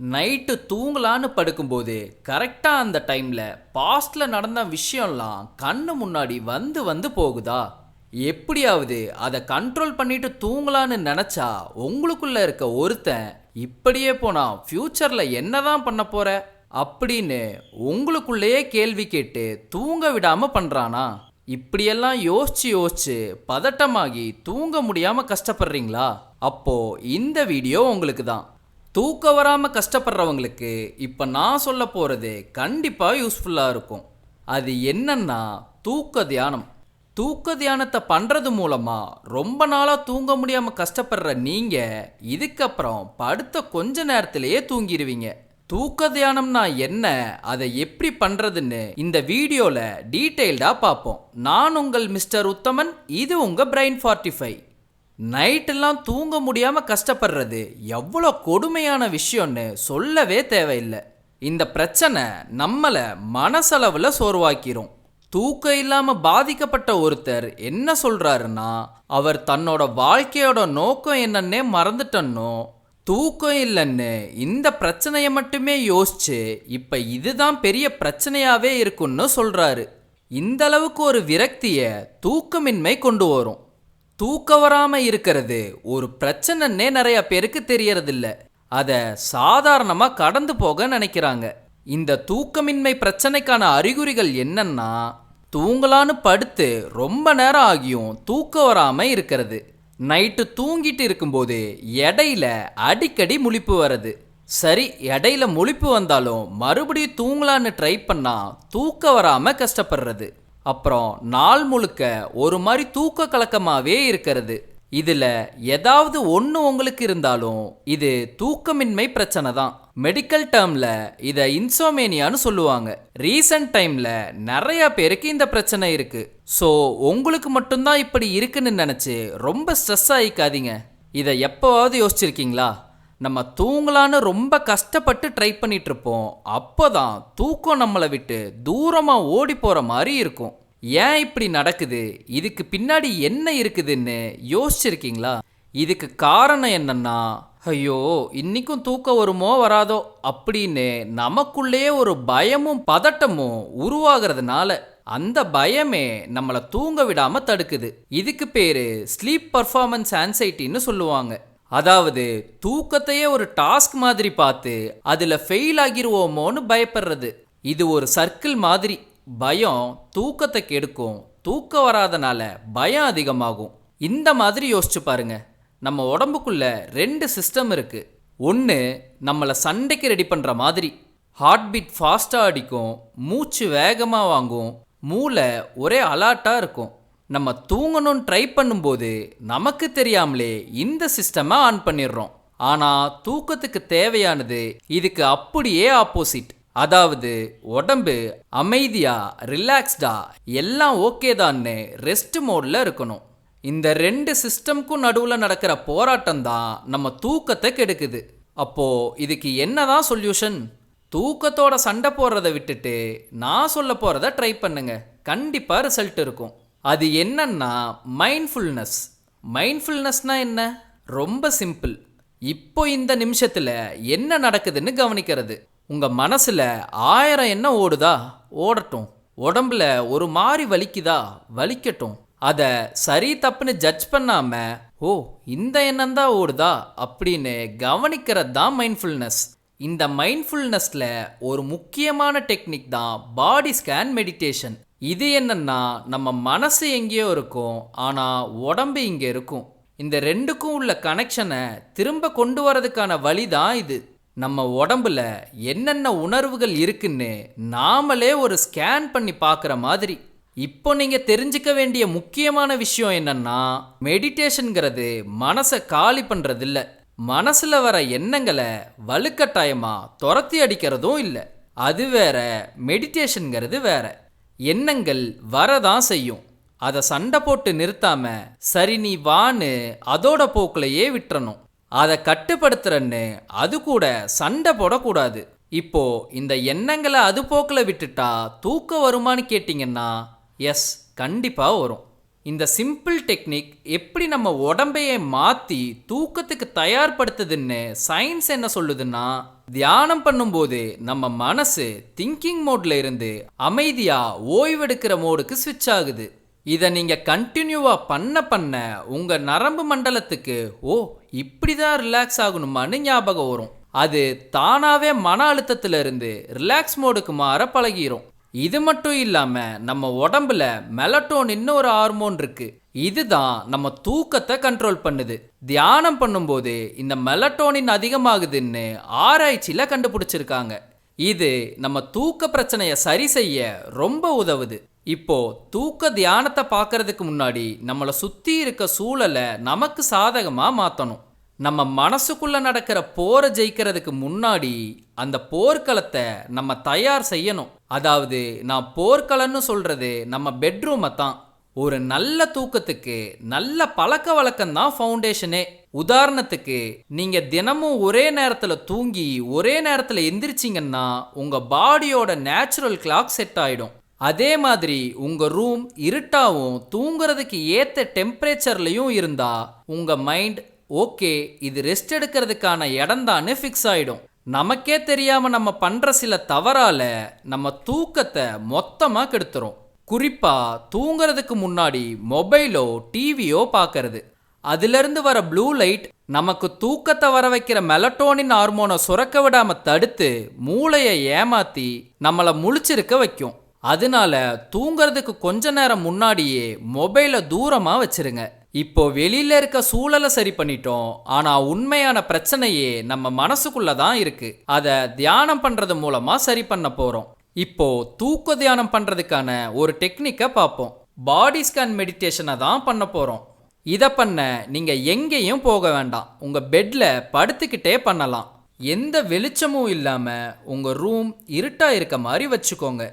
Night தூங்கலான்னு படுக்கும்போது கரெக்டாக அந்த டைமில் பாஸ்டில் நடந்த விஷயம்லாம் கண்ணு முன்னாடி வந்து வந்து போகுதா? எப்படியாவது அதை கண்ட்ரோல் பண்ணிட்டு தூங்கலான்னு நினச்சா உங்களுக்குள்ளே இருக்க ஒருத்தன் இப்படியே போனால் ஃப்யூச்சரில் என்னதான் பண்ண போகிற அப்படின்னு உங்களுக்குள்ளேயே கேள்வி கேட்டு தூங்க விடாமல் பண்ணுறானா இப்படியெல்லாம் யோசிச்சு யோசிச்சு பதட்டமாகி தூங்க முடியாமல் கஷ்டப்படுறீங்களா? அப்போ இந்த வீடியோ உங்களுக்கு தான் தூக்கம் வராமல் கஷ்டப்படுறவங்களுக்கு இப்போ நான் சொல்ல போகிறது கண்டிப்பாக யூஸ்ஃபுல்லாக இருக்கும். அது என்னன்னா தூக்க தியானம். தூக்க தியானத்தை பண்ணுறது மூலமாக ரொம்ப நாளாக தூங்க முடியாமல் கஷ்டப்படுற நீங்கள் இதுக்கப்புறம் படுத்த கொஞ்ச நேரத்திலேயே தூங்கிடுவீங்க தூக்க தியானம்னா என்ன அதை எப்படி பண்ணுறதுன்னு இந்த வீடியோவில் டீட்டெயில்டாக பார்ப்போம். நான் உங்கள் மிஸ்டர் உத்தமன் இது உங்கள் பிரெயின் ஃபார்ட்டி ஃபைவ் நைட்டெல்லாம் தூங்க முடியாமல் கஷ்டப்படுறது எவ்வளோ கொடுமையான விஷயம்னு சொல்லவே தேவையில்லை. இந்த பிரச்சனை நம்மளை மனசளவில் சோர்வாக்கிரும். தூக்கம் இல்லாமல் பாதிக்கப்பட்ட ஒருத்தர் என்ன சொல்கிறாருன்னா அவர் தன்னோட வாழ்க்கையோட நோக்கம் என்னன்னே மறந்துட்டன்னோ தூக்கம் இல்லைன்னு இந்த பிரச்சனையை மட்டுமே யோசிச்சு இப்போ இதுதான் பெரிய பிரச்சனையாகவே இருக்குன்னு சொல்கிறாரு இந்த அளவுக்கு ஒரு விரக்தியை தூக்கமின்மை கொண்டு வரும். தூக்கம் வராம இருக்கிறது. ஒரு பிரச்சனைன்னே நிறைய பேருக்கு தெரியறதில்ல. அதை சாதாரணமாக கடந்து போக நினைக்கிறாங்க. இந்த தூக்கமின்மை பிரச்சனைக்கான அறிகுறிகள் என்னன்னா தூங்கலான்னு படுத்து ரொம்ப நேரம் ஆகியும் தூக்கம் வராமல் இருக்கிறது. நைட்டு தூங்கிட்டு இருக்கும்போது இடையில அடிக்கடி முழிப்பு வருது சரி இடையில முழிப்பு வந்தாலும் மறுபடியும் தூங்கலான்னு ட்ரை பண்ணால் தூக்கம் வராமல் கஷ்டப்படுறது. அப்புறம் நாள் முழுக்க ஒரு மாதிரி தூக்க கலக்கமாகவே இருக்கிறது. இதில் ஏதாவது ஒன்று உங்களுக்கு இருந்தாலும் இது தூக்கமின்மை பிரச்சனை தான். மெடிக்கல் டேர்மில் இதை இன்சோமேனியான்னு சொல்லுவாங்க. ரீசன்ட் டைமில் நிறைய பேருக்கு இந்த பிரச்சனை இருக்குது ஸோ உங்களுக்கு மட்டும்தான் இப்படி இருக்குன்னு நினச்சி ரொம்ப ஸ்ட்ரெஸ் ஆகிக்காதீங்க இதை எப்போவாவது யோசிச்சிருக்கீங்களா? நம்ம தூங்கலான்னு ரொம்ப கஷ்டப்பட்டு ட்ரை பண்ணிட்டு இருப்போம் அப்போதான் தூக்கம் நம்மளை விட்டு தூரமாக ஓடி போகிற மாதிரி இருக்கும். ஏன் இப்படி நடக்குது? இதுக்கு பின்னாடி என்ன இருக்குதுன்னு யோசிச்சிருக்கீங்களா? இதுக்கு காரணம் என்னன்னா ஐயோ இன்னைக்கும் தூக்கம் வருமோ வராதோ? அப்படின்னு நமக்குள்ளேயே ஒரு பயமும் பதட்டமும் உருவாகிறதுனால அந்த பயமே நம்மளை தூங்க விடாமல் தடுக்குது. இதுக்கு பேர் ஸ்லீப் பர்ஃபார்மன்ஸ் ஆன்சைட்டின்னு சொல்லுவாங்க. அதாவது தூக்கத்தையே ஒரு டாஸ்க் மாதிரி பார்த்து அதில் ஃபெயில் ஆகிருவோமோன்னு பயப்படுறது. இது ஒரு சர்க்கிள் மாதிரி. பயம் தூக்கத்தை கெடுக்கும். தூக்கம் வராதனால பயம் அதிகமாகும். இந்த மாதிரி யோசிச்சு பாருங்க. நம்ம உடம்புக்குள்ள ரெண்டு சிஸ்டம் இருக்கு. ஒன்று நம்மளை சண்டைக்கு ரெடி பண்ணுற மாதிரி. ஹார்ட் பீட் ஃபாஸ்ட்டாக அடிக்கும். மூச்சு வேகமாக வாங்கும். மூளை ஒரே அலாட்டாக இருக்கும். நம்ம தூங்கணும்னு ட்ரை பண்ணும்போது நமக்கு தெரியாமலே இந்த சிஸ்டமை ஆன் பண்ணிடுறோம். ஆனால் தூக்கத்துக்கு தேவையானது இதுக்கு அப்படியே ஆப்போசிட் அதாவது உடம்பு அமைதியா ரிலாக்ஸ்டா எல்லாம் ஓகே தான்னு ரெஸ்ட் மோடில் இருக்கணும். இந்த ரெண்டு சிஸ்டம்க்கும் நடுவில் நடக்கிற போராட்டம் தான் நம்ம தூக்கத்தை கெடுக்குது. அப்போ இதுக்கு என்னதான் சொல்யூஷன் தூக்கத்தோட சண்டை போடுறத விட்டுட்டு நான் சொல்ல போகிறத ட்ரை பண்ணுங்க. கண்டிப்பாக ரிசல்ட் இருக்கும். அது என்னன்னா மைண்ட்ஃபுல்னஸ் மைண்ட்ஃபுல்னஸ்னால் என்ன? ரொம்ப சிம்பிள் இப்போ இந்த நிமிஷத்தில் என்ன நடக்குதுன்னு கவனிக்கிறது. உங்கள் மனசில் ஆயிரம் என்ன ஓடுதா? ஓடட்டும். உடம்புல ஒரு மாதிரி வலிக்குதா? வலிக்கட்டும். அதை சரி தப்புன்னு ஜட்ஜ் பண்ணாமல் ஓ இந்த எண்ணம் தான் ஓடுதா? அப்படின்னு கவனிக்கிறது தான் மைண்ட்ஃபுல்னஸ் இந்த மைண்ட்ஃபுல்னஸில் ஒரு முக்கியமான டெக்னிக் தான் பாடி ஸ்கேன் மெடிடேஷன் இது என்னன்னா நம்ம மனசு எங்கேயோ இருக்கும் ஆனால் உடம்பு இங்கே இருக்கும். இந்த ரெண்டுக்கும் உள்ள கனெக்ஷனை திரும்ப கொண்டு வரதுக்கான வழி தான் இது. நம்ம உடம்புல என்னென்ன உணர்வுகள் இருக்குன்னு நாமளே ஒரு ஸ்கேன் பண்ணி பார்க்குற மாதிரி. இப்போ நீங்கள் தெரிஞ்சுக்க வேண்டிய முக்கியமான விஷயம் என்னன்னா மெடிடேஷனுங்கிறது மனசை காலி பண்ணுறதில்ல மனசில் வர எண்ணங்களை வலுக்கட்டாயமாக துரத்தி அடிக்கிறதும் இல்லை. அது வேற மெடிடேஷனுங்கிறது வேற. எண்ணங்கள் வரதான் செய்யும். அதை சண்டை போட்டு நிறுத்தாம சரி நீ வான்னு அதோட போக்குலையே விட்டுறணும். அதை கட்டுப்படுத்துறன்னு அது கூட சண்டை போடக்கூடாது. இப்போ இந்த எண்ணங்களை அது போக்கில் விட்டுட்டா தூக்கம் வருமான்னு கேட்டிங்கன்னா எஸ் கண்டிப்பாக வரும். இந்த சிம்பிள் டெக்னிக் எப்படி நம்ம உடம்பையே மாற்றி தூக்கத்துக்கு தயார்படுத்துதுன்னு சயின்ஸ் என்ன சொல்லுதுன்னா தியானம் பண்ணும்போது நம்ம மனசு திங்கிங் மோட்ல இருந்து அமைதியா ஓய்வெடுக்கிற மோடுக்கு ஸ்விட்ச் ஆகுது. இதை நீங்க கண்டினியூவா பண்ண பண்ண உங்க நரம்பு மண்டலத்துக்கு ஓ இப்படிதான் ரிலாக்ஸ் ஆகணுமான்னு ஞாபகம் வரும். அது தானாவே மன அழுத்தத்துல இருந்து ரிலாக்ஸ் மோடுக்கு மாற பழகிரும். இது மட்டும் இல்லாம நம்ம உடம்புல மெலட்டோனின்னு ஒரு ஹார்மோன் இருக்கு. இதுதான் நம்ம தூக்கத்தை கண்ட்ரோல் பண்ணுது. தியானம் பண்ணும்போது இந்த மெலட்டோனின் அதிகமாகுதுன்னு ஆராய்ச்சியில் கண்டுபிடிச்சிருக்காங்க. இது நம்ம தூக்க பிரச்சனையை சரி செய்ய ரொம்ப உதவுது. இப்போ தூக்க தியானத்தை பார்க்கறதுக்கு முன்னாடி நம்மளை சுற்றி இருக்க சூழலை நமக்கு சாதகமாக மாற்றணும் நம்ம மனசுக்குள்ளே நடக்கிற போரை ஜெயிக்கிறதுக்கு முன்னாடி அந்த போர்க்களத்தை நம்ம தயார் செய்யணும். அதாவது நான் போர்க்களம்னு சொல்கிறது நம்ம பெட்ரூமை தான். ஒரு நல்ல தூக்கத்துக்கு நல்ல பழக்க வழக்கம் தான் ஃபவுண்டேஷனே உதாரணத்துக்கு நீங்க தினமும் ஒரே நேரத்துல தூங்கி ஒரே நேரத்துல எந்திரிச்சிங்கன்னா உங்க பாடியோட நேச்சுரல் கிளாக் செட் ஆயிடும். அதே மாதிரி உங்க ரூம் இருட்டாவும் தூங்குறதுக்கு ஏத்த டெம்பரேச்சர்லயும் இருந்தா உங்க மைண்ட் ஓகே இது ரெஸ்ட் எடுக்கிறதுக்கான இடம்தான்னு ஃபிக்ஸ் ஆயிடும். நமக்கே தெரியாம நம்ம பண்ற சில தவறால நம்ம தூக்கத்தை மொத்தமா கெடுத்துரும். குறிப்பாக தூங்குறதுக்கு முன்னாடி மொபைலோ டிவியோ பார்க்கறது அதிலிருந்து வர ப்ளூ லைட் நமக்கு தூக்கத்தை வர வைக்கிற மெலட்டோனின் ஹார்மோனை சுரக்க விடாமல் தடுத்து மூளையை ஏமாற்றி நம்மளை முழிச்சிருக்க வைக்கும். அதனால தூங்குறதுக்கு கொஞ்ச நேரம் முன்னாடியே மொபைலை தூரமாக வச்சிருங்க. இப்போ வெளியில இருக்க சூழலை சரி பண்ணிட்டோம். ஆனா உண்மையான பிரச்சனையே நம்ம மனசுக்குள்ள தான் இருக்கு. அதை தியானம் பண்றது மூலமா சரி பண்ண போறோம். இப்போ தூக்க தியானம் பண்ணுறதுக்கான ஒரு டெக்னிக்கை பார்ப்போம் பாடி ஸ்கேன் மெடிடேஷனை தான் பண்ண போகிறோம் இதை பண்ண நீங்கள் எங்கேயும் போக வேண்டாம். உங்கள் பெட்டில் படுத்துக்கிட்டே பண்ணலாம். எந்த வெளிச்சமும் இல்லாமல் உங்கள் ரூம் இருட்டாக இருக்க மாதிரி வச்சுக்கோங்க.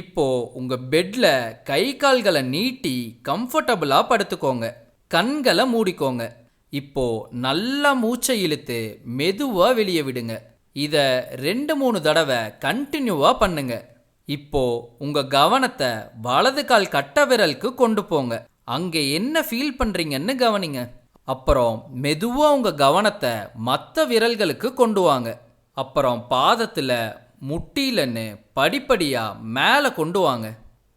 இப்போ உங்கள் பெட்டில் கை கால்களை நீட்டி கம்ஃபர்டபுளாக படுத்துக்கோங்க. கண்களை மூடிக்கோங்க. இப்போ நல்லா மூச்சை இழுத்து மெதுவாக வெளியே விடுங்க. இதை ரெண்டு மூணு தடவை கண்டினியூவாக பண்ணுங்க. இப்போ உங்க கவனத்தை வலது கால் கட்ட விரலுக்கு கொண்டு போங்க. அங்கே என்ன ஃபீல் பண்றீங்கன்னு கவனிங்க. அப்புறம் மெதுவாக உங்க கவனத்தை மற்ற விரல்களுக்கு கொண்டு வாங்க. அப்புறம் பாதத்தில் முட்டிலன்னு படிப்படியாக மேலே கொண்டு வாங்க.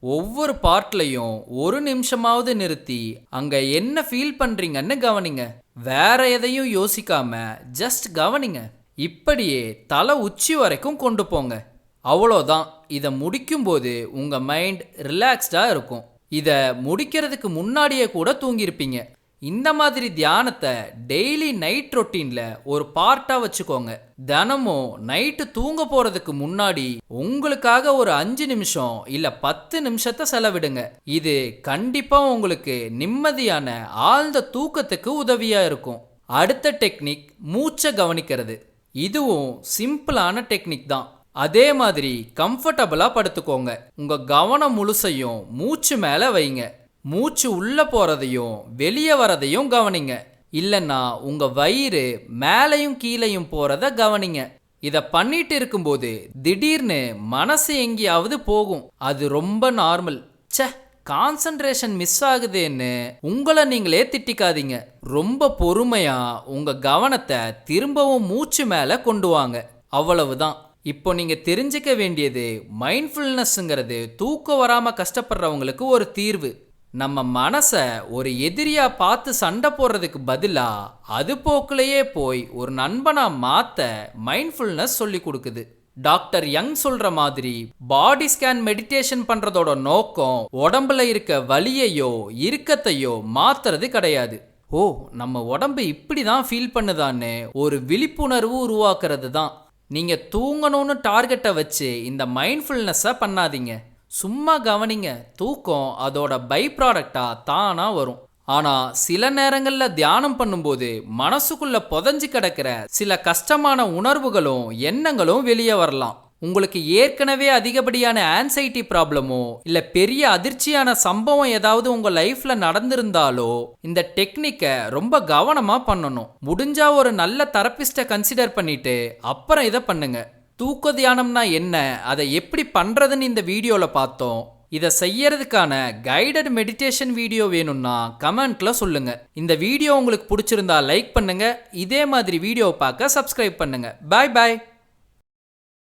ஒவ்வொரு பார்ட்லையும் ஒரு நிமிஷமாவது நிறுத்தி அங்கே என்ன ஃபீல் பண்ணுறீங்கன்னு கவனிங்க. வேற எதையும் யோசிக்காம ஜஸ்ட் கவனிங்க. இப்படியே தலை உச்சி வரைக்கும் கொண்டு போங்க. அவ்வளோதான். இதை முடிக்கும்போது உங்கள் மைண்ட் ரிலாக்ஸ்டாக இருக்கும். இதை முடிக்கிறதுக்கு முன்னாடியே கூட தூங்கியிருப்பீங்க. இந்த மாதிரி தியானத்தை டெய்லி நைட் ரொட்டீனில் ஒரு பார்ட்டாக வச்சுக்கோங்க. தினமும் நைட்டு தூங்க போகிறதுக்கு முன்னாடி உங்களுக்காக ஒரு அஞ்சு நிமிஷம் இல்லை பத்து நிமிஷத்தை செலவிடுங்க. இது கண்டிப்பாக உங்களுக்கு நிம்மதியான ஆழ்ந்த தூக்கத்துக்கு உதவியாக இருக்கும். அடுத்த டெக்னிக் மூச்சை கவனிக்கிறது. இதுவும் சிம்பிளான டெக்னிக் தான். அதே மாதிரி கம்ஃபர்டபுளாக படுத்துக்கோங்க. உங்கள் கவனம் முழுசையும் மூச்சு மேலே வைங்க. மூச்சு உள்ளே போகிறதையும் வெளியே வரதையும் கவனிங்க. இல்லைன்னா உங்கள் வயிறு மேலையும் கீழையும் போகிறத கவனிங்க. இதை பண்ணிட்டு இருக்கும்போது திடீர்னு மனசு எங்கேயாவது போகும். அது ரொம்ப நார்மல். ச்சே! கான்சன்ட்ரேஷன் மிஸ் ஆகுதேன்னு உங்களை நீங்களே திட்டிக்காதீங்க. ரொம்ப பொறுமையாக உங்கள் கவனத்தை திரும்பவும் மூச்சு மேலே கொண்டு வாங்க. அவ்வளவுதான். இப்போ நீங்கள் தெரிஞ்சுக்க வேண்டியது மைண்ட்ஃபுல்னஸ்ங்கிறது தூக்கம் வராமல் கஷ்டப்படுறவங்களுக்கு ஒரு தீர்வு. நம்ம மனசை ஒரு எதிரியாக பார்த்து சண்டை போடுறதுக்கு பதிலாக அது போக்குலயே போய் ஒரு நண்பனாக மாற்ற மைண்ட்ஃபுல்னஸ் சொல்லி கொடுக்குது. டாக்டர் யங் சொல்ற மாதிரி பாடி ஸ்கேன் மெடிடேஷன் பண்றதோட நோக்கம் உடம்புல இருக்க வலியையோ இறுக்கத்தையோ மாத்துறது கிடையாது. ஓ நம்ம உடம்பு இப்படி தான் ஃபீல் பண்ணுதான்னு ஒரு விழிப்புணர்வு உருவாக்குறது தான். நீங்க தூங்கணும்னு டார்கெட்டை வச்சு இந்த மைண்ட்ஃபுல்னஸை பண்ணாதீங்க. சும்மா கவனிங்க தூக்கம் அதோட பை ப்ராடக்டா தானா வரும். ஆனா சில நேரங்களில் தியானம் பண்ணும்போது மனசுக்குள்ள புதஞ்சு கிடக்கிற சில கஷ்டமான உணர்வுகளும் எண்ணங்களும் வெளியே வரலாம். உங்களுக்கு ஏற்கனவே அதிகப்படியான ஆன்சைட்டி ப்ராப்ளமோ இல்ல பெரிய அதிர்ச்சியான சம்பவம் ஏதாவது உங்க லைஃப்ல நடந்திருந்தாலோ இந்த டெக்னிக்கை ரொம்ப கவனமா பண்ணணும். முடிஞ்சா ஒரு நல்ல தெரப்பிஸ்ட்டை கன்சிடர் பண்ணிட்டு அப்புறம் இதை பண்ணுங்க. தூக்க தியானம்னா என்ன? அதை எப்படி பண்றதுன்னு இந்த வீடியோல பார்த்தோம். இதை செய்யறதுக்கான கைடட் மெடிடேஷன் வீடியோ வேணும்னா கமெண்ட்ல சொல்லுங்க. இந்த வீடியோ உங்களுக்கு பிடிச்சிருந்தா லைக் பண்ணுங்க. இதே மாதிரி வீடியோ பார்க்க சப்ஸ்கிரைப் பண்ணுங்க. பாய் பாய்